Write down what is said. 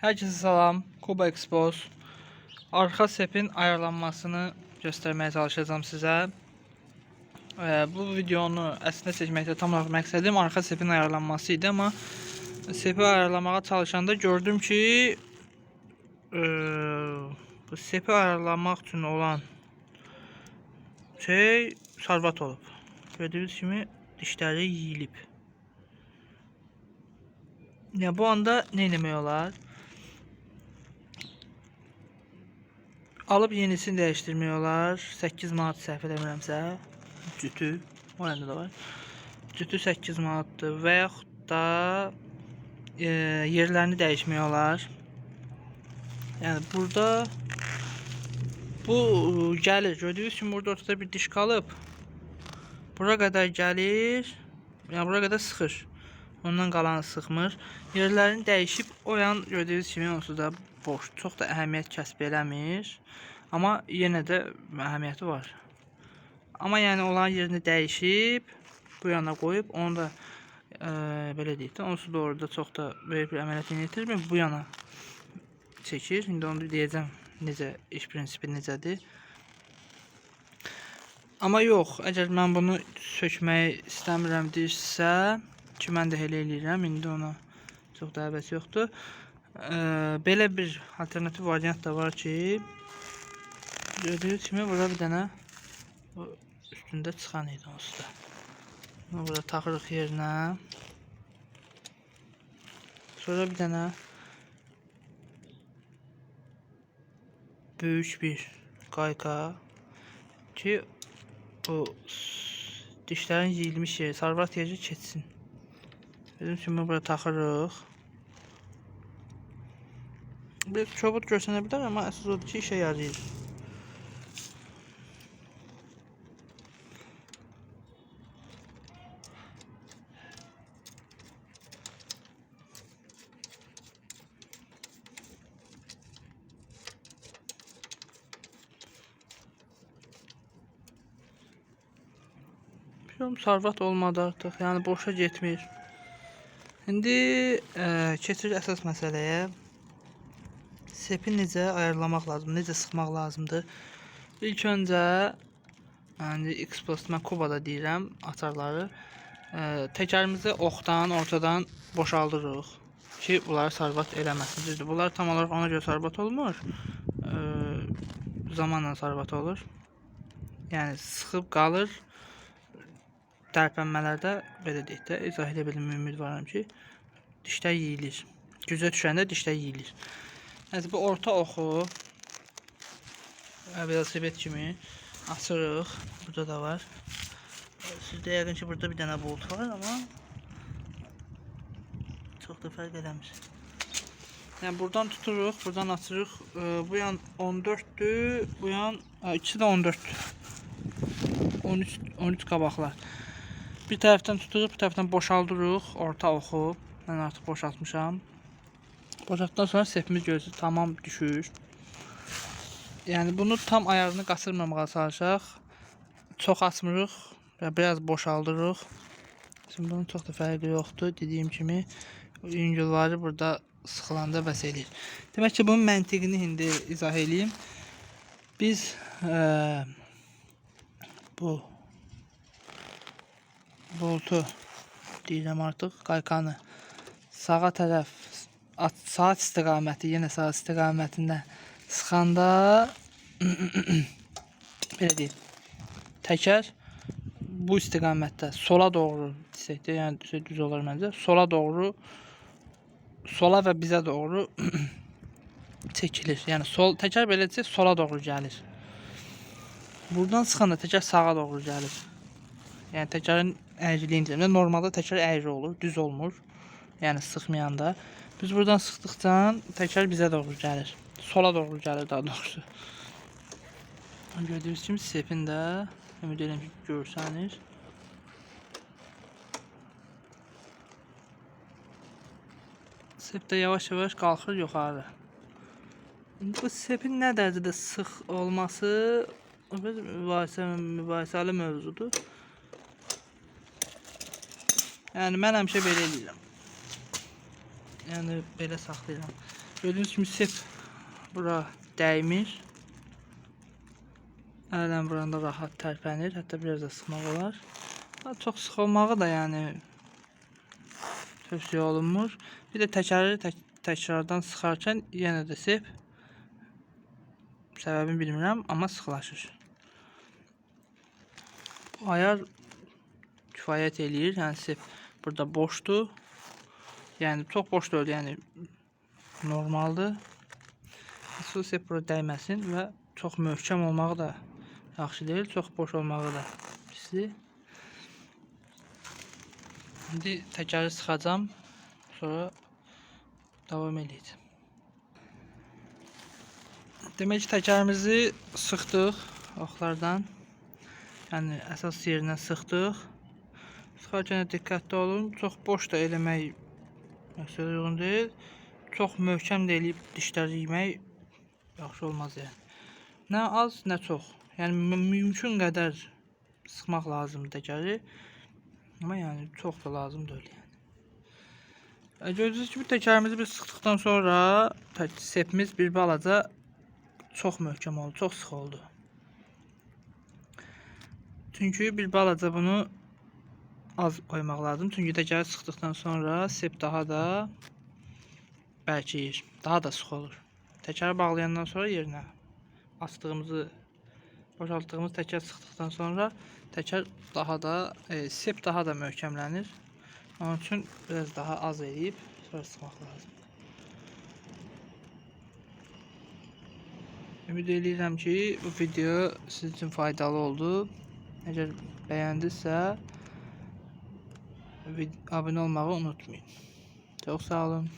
Herkese salam. Kuba Expos. Arka sepin ayarlanmasını göstermeye çalışacağım size. Ee, bu videonu aslında çekmekte tam olarak məqsədim arka sepin ayarlanması idi ama sepi ayarlamaya çalışanda gördüm ki e, bu sepi ayarlamak için olan şey sarbat olub. Gördüğünüz kimi dişləri yeyilib. Ya bu anda ne eləmək olar? Alıp yenisini değiştirmək olar. 8 manat səhv eləmirəmsə. Cütü. O yanda da var. Cütü 8 manatdır və yaxud da e, yerlərini dəyişmək. Yəni burada bu gəlir. Gördüyünüz kimi burada ortada bir diş qalıb. Bura qədər gəlir. Yəni bura qədər sıxır. Ondan qalanı sıxmır. Yerlərini dəyişib o yan gördüyünüz kimi onsuz da boş. Çox da əhəmiyyət kəsb eləmir. Amma yenə də əhəmiyyəti var. Amma yəni olan yerini dəyişib bu yana qoyub onu da e, belə deyək də onsuz da orada çox da böyük bir əməliyyat yetirmir. Bu yana çəkir. İndi onu deyəcəm necə iş prinsipi necədir. Amma yox, əgər mən bunu sökməyi istəmirəm deyirsə, ki mən də elə eləyirəm, indi ona çox da yoxdur. Ee, belə bir alternativ variant da var ki, gördüyünüz kimi burada bir dənə üstündə çıxan idi onsuz da. Bunu burada taxırıq yerinə. Sonra bir dənə böyük bir qayqa ki o dişlərin yeyilmiş yeri, sarvat yeri keçsin. Bizim kimi burada taxırıq. Bir çobut görsənə bilər, amma əsas odur ki, işə yarayır. Bilmiyorum, sarvat olmadı artıq, yəni boşa getmir. İndi ə, keçir əsas məsələyə. Sepi necə ayarlamaq lazım, necə sıxmaq lazımdır. İlk öncə yəni Xbox mən Kubada deyirəm açarları. Ə, təkərimizi oxdan, ortadan boşaldırıq ki, bunları sarbat eləməsin. Düzdür, bunlar tam olaraq ona görə sarbat olmur. Ə, zamanla sarbat olur. Yəni sıxıb qalır. Tərpənmələrdə belə deyək də izah edə bilmə ümidvaram ki, dişlər yeyilir. Gücə düşəndə dişlər yeyilir. Yəni bu orta oxu velosiped kimi açırıq. Burada da var. Sizdə yəqin ki, burada bir dənə bolt var, amma çox da fərq eləmir. Yəni buradan tuturuq, buradan açırıq. Bu yan 14-dür, bu yan ikisi də 14-dür. 13 13 qabaqlar. Bir tərəfdən tuturuq, bir tərəfdən boşaldırıq orta oxu. Mən artıq boşaltmışam. Boşaltdıqdan sonra sepimiz gözü tamam düşür. Yəni bunu tam ayarını qasırmamağa çalışaq. Çox açmırıq və biraz boşaldırıq. Şimdi bunun çox da fərqi yoxdur. Dediyim kimi yüngülləri burada sıxılanda bəs eləyir. Demək ki, bunun məntiqini indi izah eləyim. Biz eee bu boltu deyirəm artıq qayqanı sağa tərəf saat istiqaməti yenə saat istiqamətindən sıxanda belə deyim təkər bu istiqamətdə sola doğru desək də yəni düz, olar məncə sola doğru sola və bizə doğru çəkilir. Yəni sol təkər beləcə sola doğru gəlir. Buradan sıxanda təkər sağa doğru gəlir. Yəni təkərin əyriliyini deyirəm. Normalda təkər əyri olur, düz olmur. Yəni sıxmayanda. Biz buradan sıxdıqca təkər bizə doğru gəlir. Sola doğru gəlir daha doğrusu. Gördüyünüz kimi sepin də ümid edirəm ki, görsəniz. Sep də yavaş-yavaş qalxır yuxarı. Bu sepin nə dərəcədə sıx olması bir mübahisə mübahisəli mövzudur. Yəni mən həmişə belə eləyirəm. Yəni belə saxlayıram. Gördüğünüz kimi sep bura dəymir. Ələn buranda rahat tərpənir. Hətta biraz da sıxmaq olar. Ha, Çox sıx olmağı da yəni tövsiyə olunmur. Bir də təkəri tək təkrardan sıxarkən yenə də sep səbəbini bilmirəm, amma sıxlaşır. Bu ayar kifayət eləyir. Yəni sep burada boşdur. Yəni çox boş deyil, yəni normaldır. Su sep bura dəyməsin və çox möhkəm olmağı da yaxşı deyil, çox boş olmağı da pisdir. İndi təkəri sıxacam, sonra davam edəcəm. Demək ki, təkərimizi sıxdıq oxlardan. Yəni əsas yerinə sıxdıq. Sıxarkən diqqətli olun. Çox boş da eləmək məqsədə uyğun deyil. Çox möhkəm də eləyib dişləri yemək yaxşı olmaz yəni. Nə az, nə çox. Yəni mü- mümkün qədər sıxmaq lazımdır təkəri. Amma yəni çox da lazım deyil yəni. E, Gördüyünüz kimi təkərimizi bir sıxdıqdan sonra sepimiz bir balaca çox möhkəm oldu, çox sıx oldu. Çünki bir balaca bunu az qoymaq lazım. Çünki təkəri sıxdıqdan sonra sep daha da bərkiyir, daha da sıx olur. Təkəri bağlayandan sonra yerinə asdığımızı boşaltdığımız təkər sıxdıqdan sonra təkər daha da e, sep daha da möhkəmlənir. Onun üçün biraz daha az eləyib sonra sıxmaq lazım. Ümid edirəm ki, bu video sizin üçün faydalı oldu. Əgər bəyəndinizsə, abunə olmağı unutmayın. Çox sağ olun.